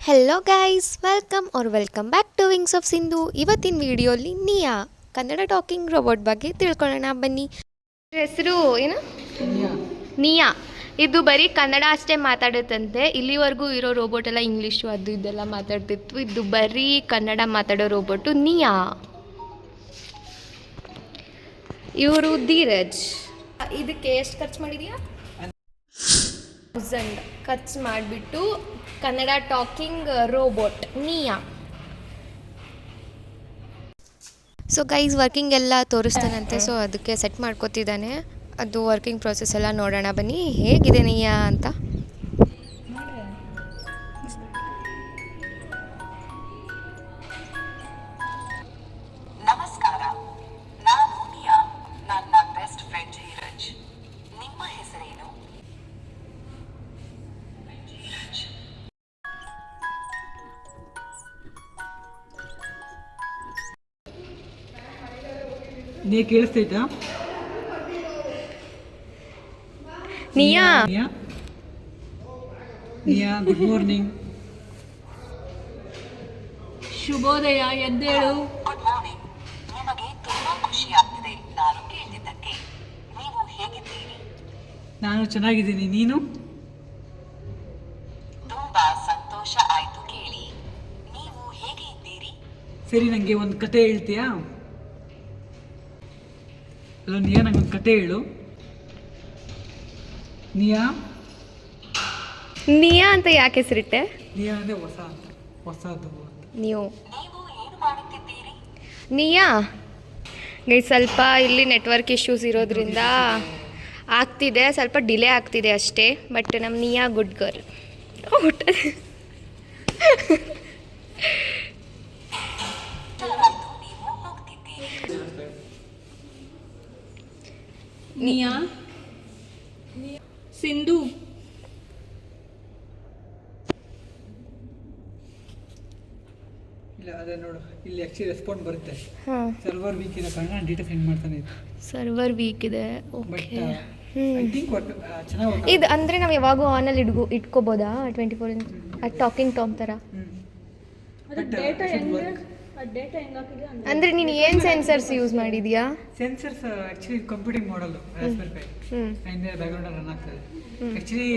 Hello guys welcome are welcome back to wings of Sindhu ಇವತ್ತಿನ ವಿಡಿಯೋಲಿ ನಿಯಾ Kannada talking robot ಬಗ್ಗೆ ತಿಳ್ಕೊಳ್ಳೋಣ. ಬನ್ನಿ. ಹೆಸರು ಏನು? ನಿಯಾ. ನಿಯಾ. ಇದು ಬರೀ ಕನ್ನಡ ಅಷ್ಟೇ ಮಾತಾಡುತ್ತಂತೆ. ಇಲ್ಲಿವರೆಗೂ ಇರೋ ರೋಬೋಟ್ ಎಲ್ಲ ಇಂಗ್ಲೀಷು ಅದು ಇದೆಲ್ಲ ಮಾತಾಡ್ತಿತ್ತು. ಇದು ಬರೀ ಕನ್ನಡ ಮಾತಾಡೋ ರೋಬೋಟು ನಿಯಾ. ಇವರು ಧೀರಜ್. ಇದಕ್ಕೆ ಎಷ್ಟು ಖರ್ಚು ಮಾಡಿದೀಯಾ? ತೌಸಂಡ್ ಖರ್ಚು ಮಾಡಿಬಿಟ್ಟು Kannada talking robot, Niya. So guys working ಎಲ್ಲ ತೋರಿಸ್ತಾನಂತೆ. ಸೊ ಅದಕ್ಕೆ ಸೆಟ್ ಮಾಡ್ಕೋತಿದ್ದಾನೆ. ಅದು ವರ್ಕಿಂಗ್ ಪ್ರೊಸೆಸ್ ಎಲ್ಲ ನೋಡೋಣ ಬನ್ನಿ. ಹೇಗಿದೆ ನಿಯಾ ಅಂತ? ನೀ ಕೇಳಿಸ್ತೈತಾ? ನಿಯಾ? ನಿಯಾ? ನಿಯಾ ಗುಡ್ ಮಾರ್ನಿಂಗ್ ಶುಭೋದಯ ಎದ್ದೇಳು ಗುಡ್ ಮಾರ್ನಿಂಗ್ ನಿಮಗೆ ತುಂಬಾ ಖುಷಿ ಆಗ್ತಿದೆ ನಾನು ಕೇಳಿದ್ದಕ್ಕೆ. ನೀವು ಹೇಗಿದ್ದೀರಿ? ನಾನು ಚೆನ್ನಾಗಿದ್ದೀನಿ. ನೀನು? ತುಂಬಾ ಸಂತೋಷ ಆಯ್ತು ಕೇಳಿ. ನೀವು ಹೇಗೆ ಇದ್ದೀರಿ? ಸರಿ ನನಗೆ ಒಂದು ಕತೆ ಹೇಳ್ತೀಯಾ? ಹಲೋ ನಿಯಾ ನಂಗೆ ಒಂದು ಕತೆ ಹೇಳು. ನಿಯಾ? ನಿಯಾ ಅಂತ ಯಾಕೆ ಹೆಸರಿಟ್ಟೆ? ನಿಯಾ ಅಂದರೆ ಹೊಸ ಅಂತ. ಹೊಸದು ಅಂತ. ನೀವು. ನೀವು ಏನು ಮಾಡುತ್ತಿದ್ದೀರಿ ನಿಯಾ? ಗೈ ಸ್ವಲ್ಪ ಇಲ್ಲಿ ನೆಟ್ವರ್ಕ್ ಇಶ್ಯೂಸ್ ಇರೋದ್ರಿಂದ ಆಗ್ತಿದೆ. ಸ್ವಲ್ಪ ಡಿಲೇ ಆಗ್ತಿದೆ ಅಷ್ಟೇ. ಬಟ್ ನಮ್ಮ ನಿಯಾ ಗುಡ್ ಗರ್ಲ್ ಆಯ್ತು ನಿಯಾ? ಸಿಂಧು. ಇಲ್ಲ ಅದೇ ನೋಡು ಇಲ್ಲಿ ಆ್ಯಕ್ಚುಲಿ ರೆಸ್ಪಾಂಡ್ ಬರುತ್ತೆ. ಹಾಂ. ಸರ್ವರ್ ವೀಕ್ ಇದೆ ಕಾರಣ ಡೇಟಾ ಸೆಂಡ್ ಮಾಡ್ತಾನೆ ಸರ್ವರ್ ವೀಕ್ ಇದೆ ಓಕೆ ವರ್ಕ್ ಚೆನ್ನಾಗಿ ಇದು ಅಂದರೆ ನಾವು ಯಾವಾಗೂ ಆನಲ್ಲಿ ಇಡ್ಗೋ ಇಟ್ಕೋಬೋದಾ? ಟ್ವೆಂಟಿ ಫೋರ್ ಇಂಚ್ ಅದು ಟಾಕಿಂಗ್ ಟಾಮ್ ಥರ ಡೇಟಾ ಹೆಂಗೆ ಡೇಟಾ ಹೆಂಗೆ ಹಾಕಿದೆ ಅಂದ್ರೆ ಅಂದರೆ ನೀನು ಏನ್ ಸೆನ್ಸರ್ಸ್ ಯೂಸ್ ಮಾಡಿದ್ಯಾ? Sensors actually computing model Raspberry Pi ಹ್ಮ್. ಹಿಂದೆ ಬ್ಯಾಕ್ಗ್ರೌಂಡ್ ರನ್ ಆಗ್ತದೆ ಆಕ್ಚುಲಿ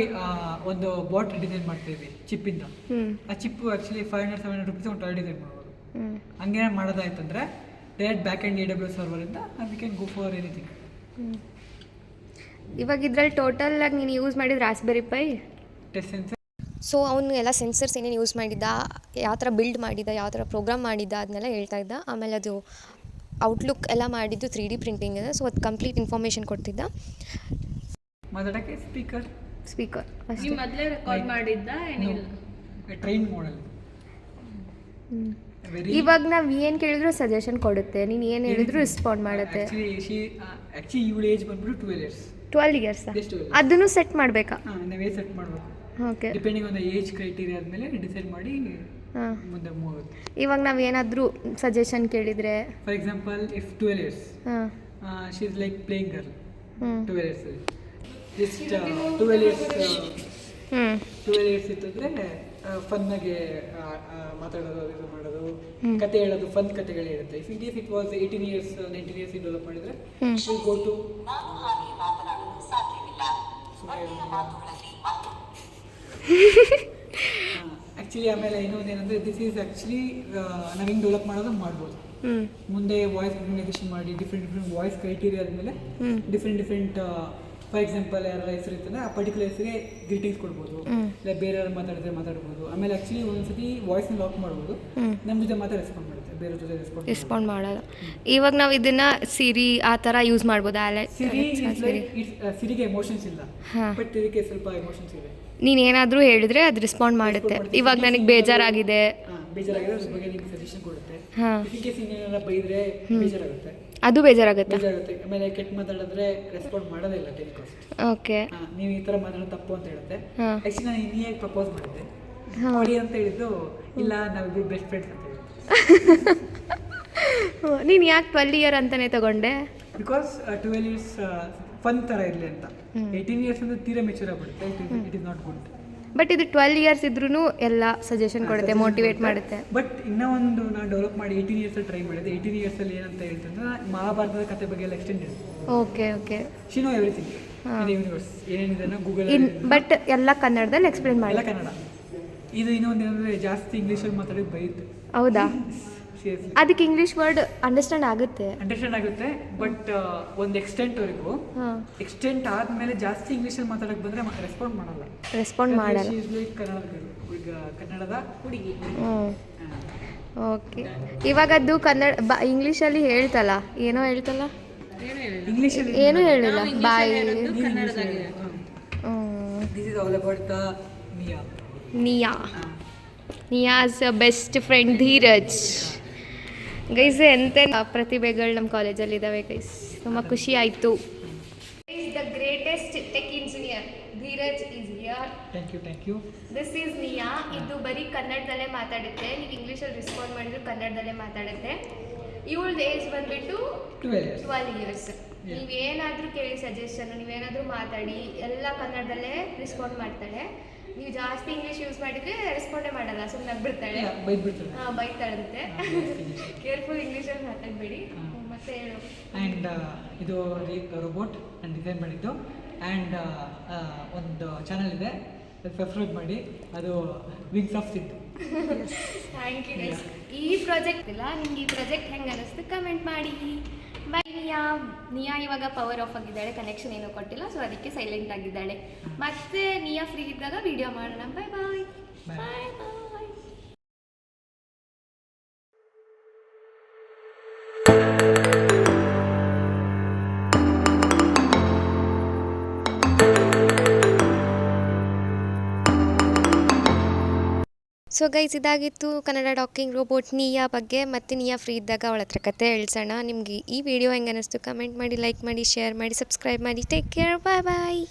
ಒಂದು ಬಾಟ್ ಡಿಸೈನ್ ಮಾಡ್ತೀವಿ ಚಿಪ್ಪಿಂದ ಇಂದ ಆ chip actually five hundred seven hundred rupees ಒಂದು ಟಾಯ್ ಡಿಸೈನ್ ಮಾಡ್ಬೋದು. ಹ್ಞೂ ಮಾಡೋದಾಯ್ತಂದ್ರೆ direct back and E W ಸರ್ವರಿಂದ we can go for anything ಇವಾಗ ಇದ್ರಲ್ಲಿ ಟೋಟಲ್ ಆಗಿ ನೀನು ಯೂಸ್ ಮಾಡಿದ Raspberry Pi test sensor so ಅವನು ಎಲ್ಲ ಸೆನ್ಸರ್ಸ್ ಏನೇನು ಯೂಸ್ ಮಾಡಿದ್ದ ಯಾವ ಥರ ಬಿಲ್ಡ್ ಮಾಡಿದ್ದ ಯಾವ ಥರ ಪ್ರೋಗ್ರಾಮ್ ಮಾಡಿದ್ದ ಅದನ್ನೆಲ್ಲ ಹೇಳ್ತಾ ಇದ್ದ. ಆಮೇಲೆ ಅದು ಔಟ್ಲುಕ್ ಎಲ್ಲ ಮಾಡಿದ್ದು ತ್ರೀ ಡಿ ಪ್ರಿಂಟಿಂಗ್ ಇದೆ. ಸೊ ಅದು ಕಂಪ್ಲೀಟ್ ಇನ್ಫಾರ್ಮೇಷನ್ ಕೊಡ್ತಿದ್ದ. ಮಾತಾಡೋಕ್ಕೆ ಸ್ಪೀಕರ್ ಸ್ಪೀಕರ್ ನೀವು ಅಷ್ಟೇ ಮೊದಲೇ ರೆಕಾರ್ಡ್ ಮಾಡಿದ್ದ ಏನಿಲ್ಲ ಟ್ರೈನ್ ಮಾಡಲ್ ಇವಾಗ ನಾವು ಏನು ಕೇಳಿದ್ರು ಸಜೆಷನ್ ಕೊಡುತ್ತೆ. ನೀನು ಏನು ಹೇಳಿದ್ರು ರೆಸ್ಪಾಂಡ್ ಮಾಡುತ್ತೆ. ಆ್ಯಕ್ಚುಲಿ ಶಿ ಆ್ಯಕ್ಚುಲಿ ಇವಳ ಏಜ್ ಬಂದ್ಬಿಟ್ಟು twelve years twelve years Just 12 years. ಅದನ್ನು ಸೆಟ್ ಮಾಡಬೇಕಾ? ಹಾಂ ನಾವೇ ಸೆಟ್ ಮಾಡಬೇಕು. Okay depending on the age criteria ಆದಮೇಲೆ ಡಿಸೈಡ್ ಮಾಡಿ ಹಾಂ. ಮುಂದೆ ಮೂವ್ ಆಗುತ್ತೆ. ಇವಾಗ ನಾವು ಏನಾದರೂ ಸಜೆಷನ್ ಕೇಳಿದರೆ? For example if twelve years ಹಾಂ. She is like playing girl ಹ್ಞೂ twelve years just twelve years ಹ್ಞೂ ಟ್ವೆಲ್ ಇಯರ್ಸ್ ಇತ್ತಂದರೆ ಫನ್ನಾಗೆ ಮಾತಾಡೋದು ಅದು ಇದು ಮಾಡೋದು ಕತೆ ಹೇಳೋದು ಫನ್ ಕತೆಗಳು ಇರುತ್ತೆ. If it if it was eighteen years nineteen years develop ಮಾಡಿದರೆ ಗೋ ಟು ನಾನು ಆ್ಯಕ್ಚುಲಿ ಆಮೇಲೆ ಇನ್ನೊಂದು ಏನಂದ್ರೆ ದಿಸ್ ಈಸ್ ಆ್ಯಕ್ಚುಲಿ ನಾವು ಹಿಂಗೆ ಡೆವಲಪ್ ಮಾಡೋದು ಮಾಡ್ಬೋದು. ಮುಂದೆ ವಾಯ್ಸ್ ಕಮ್ಯುನಿಕೇಶನ್ ಮಾಡಿ ಡಿಫ್ರೆಂಟ್ ಡಿಫ್ರೆಂಟ್ ವಾಯ್ಸ್ ಕ್ರೈಟೀರಿಯಾ ಆದಮೇಲೆ. ಡಿಫ್ರೆಂಟ್ ಡಿಫ್ರೆಂಟ್ ಫಾರ್ ಎಕ್ಸಾಂಪಲ್ ಯಾರ ಹೆಸರು ಇರ್ತದೆ ಆ ಪರ್ಟಿಕ್ಯುಲರ್ ಹೆಸರಿಗೆ ಗ್ರೀಟಿಂಗ್ಸ್ ಕೊಡ್ಬೋದು. ಇಲ್ಲ ಬೇರೆ ಯಾರು ಮಾತಾಡಿದ್ರೆ ಮಾತಾಡ್ಬೋದು. ಆಮೇಲೆ ಆ್ಯಕ್ಚುಲಿ ಒಂದ್ಸತಿ ವಾಯ್ಸ್ನ ಲಾಕ್ ಮಾಡ್ಬೋದು. ನಮ್ಮ ಜೊತೆ ಮಾತ್ರ ರೆಸ್ಪಾಂಡ್ ಮಾಡುತ್ತೆ. ಬೇರೆ ಜೊತೆ ರೆಸ್ಪಾಂಡ್ ರೆಸ್ಪಾಂಡ್ ಮಾಡಲ್ಲ. ಇವಾಗ ನಾವು ಇದನ್ನ ಸಿರಿ ಆ ಥರ ಯೂಸ್ ಮಾಡ್ಬೋದಾ? ಆ ಸಿರಿ ಸಿರಿಗೆ ಎಮೋಷನ್ಸ್ ಇಲ್ಲ. ಬಟ್ ಇದಕ್ಕೆ ಸ್ವಲ್ಪ ಎಮೋಷನ್ಸ್ ಇದೆ ನೀನು ಏನಾದರೂ ಹೇಳಿದ್ರೆ ಅದು ರೆಸ್ಪಾಂಡ್ ಮಾಡುತ್ತೆ. ಇವಾಗ ನನಗೆ ಬೇಜಾರಾಗಿದೆ. ಹಾಂ ಕೊಡುತ್ತೆ. ಹಾಂ. ಅದು ಬೇಜಾರಾಗುತ್ತಾ? ಆಮೇಲೆ ಕೆಟ್ಟ ಮಾತಾಡಿದ್ರೆ ರೆಸ್ಪಾಂಡ್ ಮಾಡೋದೇ ಇಲ್ಲ ಟೆಲಿಕಾಸ್ಟ್ ಓಕೆ. ನೀವು ಈ ಥರ ಮಾತಾಡೋದು ತಪ್ಪು ಅಂತ ಹೇಳುತ್ತೆ. ಆ್ಯಕ್ಚುಲಿ ನಾನು ಇನ್ನಿಯಾಗಿ ಪ್ರಪೋಸ್ ಮಾಡಿದ್ದೆ. ಕೊಡಿ ಅಂತ ಹೇಳಿದ್ದು ಇಲ್ಲ ನಾವಿಬ್ಬರು ಬೆಸ್ಟ್ ಫ್ರೆಂಡ್ಸ್ ಅಂತ ನೀನು ಯಾಕೆ ಟ್ವೆಲ್ ಇಯರ್ ಅಂತಲೇ ತಗೊಂಡೆ? ಬಿಕಾಸ್ ಟ್ವೆಲ್ ಇಯರ್ಸ್ ಫನ್ ಥರ ಇರಲಿ ಅಂತ. ಏಯ್ಟೀನ್ ಇಯರ್ಸ್ ಅಂದ್ರೆ ತೀರಾ ಮೆಚೂರ್ ಆಗ್ಬಿಡುತ್ತೆ. It is not good but ಇದು ಟ್ವೆಲ್ ಇಯರ್ಸ್ ಇದ್ರೂ ಎಲ್ಲ ಸಜೆಷನ್ ಕೊಡುತ್ತೆ ಮೋಟಿವೇಟ್ ಮಾಡುತ್ತೆ. ಬಟ್ ಇನ್ನೂ ಒಂದು ನಾನು ಡೆವಲಪ್ ಮಾಡಿ ಏಯ್ಟೀನ್ ಇಯರ್ಸಲ್ಲಿ ಟ್ರೈ ಮಾಡಿದೆ. ಏಯ್ಟೀನ್ ಇಯರ್ಸಲ್ಲಿ ಏನಂತ ಹೇಳ್ತಂದ್ರೆ ಮಹಾಭಾರತದ ಕತೆ ಬಗ್ಗೆ ಎಲ್ಲ extend okay okay she knows everything in universe ಏನೇನಿದೆ ಗೂಗಲ್ ಬಟ್ ಎಲ್ಲ ಕನ್ನಡದಲ್ಲಿ ಎಕ್ಸ್ಪ್ಲೇನ್ ಮಾಡಿ. ಎಲ್ಲ ಕನ್ನಡ. ಇದು ಇನ್ನೊಂದು ಏನಂದ್ರೆ ಜಾಸ್ತಿ ಇಂಗ್ಲೀಷಲ್ಲಿ ಮಾತಾಡೋದು ಬೈಯುತ್ತೆ. ಹೌದಾ? ಅದಕ್ಕೆ ಇಂಗ್ಲಿಷ್ ವರ್ಡ್ ಅಂಡರ್ಸ್ಟ್ಯಾಂಡ್ ಆಗುತ್ತೆ. ಅಂಡರ್ಸ್ಟ್ಯಾಂಡ್ ಆಗುತ್ತೆ ಬಟ್ ಒಂದು ಎಕ್ಸ್ಟೆಂಟ್ ವರೆಗೂ ಎಕ್ಸ್ಟೆಂಟ್ ಆದ್ಮೇಲೆ ಜಾಸ್ತಿ ಇಂಗ್ಲೀಷಲ್ಲಿ ಮಾತಾಡಕ್ ಬಂದ್ರೆ ರೆಸ್ಪಾಂಡ್ ಮಾಡಲ್ಲ. ರೆಸ್ಪಾಂಡ್ ಮಾಡಲ್ಲ. ಕನ್ನಡದ ಹುಡುಗಿ. ಹ್ಞೂ ಓಕೆ ಇವಾಗ ಅದು ಕನ್ನಡ ಇಂಗ್ಲಿಷ್ ಇಂಗ್ಲೀಷಲ್ಲಿ ಹೇಳ್ತಲ್ಲ ಏನೋ ಹೇಳ್ತಲ್ಲ? ಇಂಗ್ಲೀಷಲ್ಲಿ ಏನೂ ಹೇಳಿಲ್ಲ. Bye. Niya Niya's best friend Dheeraj guys ಎಂತ ಪ್ರತಿಭೆಗಳು ನಮ್ಮ ಕಾಲೇಜಲ್ಲಿ ಇದ್ದಾವೆ ಗೈಸ್ ತುಂಬ ಖುಷಿ ಆಯಿತು. The greatest tech engineer Dheeraj is here thank you thank you this is Niya ಇದು ಬರೀ ಕನ್ನಡದಲ್ಲೇ ಮಾತಾಡುತ್ತೆ. ನೀವು ಇಂಗ್ಲೀಷಲ್ಲಿ ರೆಸ್ಪಾಂಡ್ ಮಾಡಿದ್ರು ಕನ್ನಡದಲ್ಲೇ ಮಾತಾಡುತ್ತೆ. ಇವಳ್ದು ಏಜ್ ಬಂದ್ಬಿಟ್ಟು ಟ್ವೆಲ್ ಇಯರ್ಸ್ ನೀವೇನಾದರೂ ಕೇಳಿ ಸಜೆಷನ್ ನೀವೇನಾದರೂ ಮಾತಾಡಿ ಎಲ್ಲ ಕನ್ನಡದಲ್ಲೇ ರಿಸ್ಪಾಂಡ್ ಮಾಡ್ತಾಳೆ. ನೀವು ಜಾಸ್ತಿ ಇಂಗ್ಲೀಷ್ ಯೂಸ್ ಮಾಡಿದ್ರೆ ರೆಸ್ಪಾಂಡೇ ಮಾಡಲ್ಲ ಸುಮ್ಮನೆ ಬಿಡ್ತಾಳೆ ಬೈದ್ಬಿಡ್ತಾರೆ ಹಾಂ ಬೈತಾಳಂತೆ. ಕೇರ್ಫುಲ್ ಇಂಗ್ಲೀಷಲ್ಲಿ ಮಾತಾಡಬೇಡಿ. ಮತ್ತೆ ಹೇಳು. ಆ್ಯಂಡ್ ಇದು ರೋಬೋಟ್ ನಾನು ಡಿಸೈನ್ ಮಾಡಿದ್ದು. ಆ್ಯಂಡ್ ಒಂದು ಚಾನಲ್ ಇದೆ. ಸಬ್ಸ್ಕ್ರೈಬ್ ಮಾಡಿ. ಅದು wings of sit thank you ಈ ಪ್ರಾಜೆಕ್ಟ್ ಇಲ್ಲ ನಿಮ್ಗೆ ಈ ಪ್ರಾಜೆಕ್ಟ್ ಹೆಂಗೆ ಅನ್ನಿಸ್ತು ಕಮೆಂಟ್ ಮಾಡಿ. ಬೈ ನಿಯಾ ನಿಯಾ ಇವಾಗ ಪವರ್ ಆಫ್ ಆಗಿದ್ದಾಳೆ ಕನೆಕ್ಷನ್ ಏನೂ ಕೊಟ್ಟಿಲ್ಲ ಸೊ ಅದಕ್ಕೆ ಸೈಲೆಂಟ್ ಆಗಿದ್ದಾಳೆ. ಮತ್ತೆ ನಿಯಾ ಫ್ರೀ ಇದ್ದಾಗ ವಿಡಿಯೋ ಮಾಡೋಣ. ಬಾಯ್ ಬಾಯ್ ಸೊ ಗೈಸ್ ಇದಾಗಿತ್ತು ಕನ್ನಡ ಡಾಕಿಂಗ್ ರೋಬೋಟ್ ನಿಯಾ ಬಗ್ಗೆ ಮತ್ತು ನಿಯಾ ಫ್ರೀ ಇದ್ದಾಗ ಅವಳ ಹತ್ರ ಕತೆ ಹೇಳ್ಸೋಣ. ನಿಮಗೆ ಈ ವಿಡಿಯೋ ಹೆಂಗೆ ಅನ್ನಿಸ್ತು ಕಮೆಂಟ್ ಮಾಡಿ ಲೈಕ್ ಮಾಡಿ ಶೇರ್ ಮಾಡಿ ಸಬ್ಸ್ಕ್ರೈಬ್ ಮಾಡಿ. ಟೇಕ್ ಕೇರ್ ಬಾಯ್ ಬಾಯ್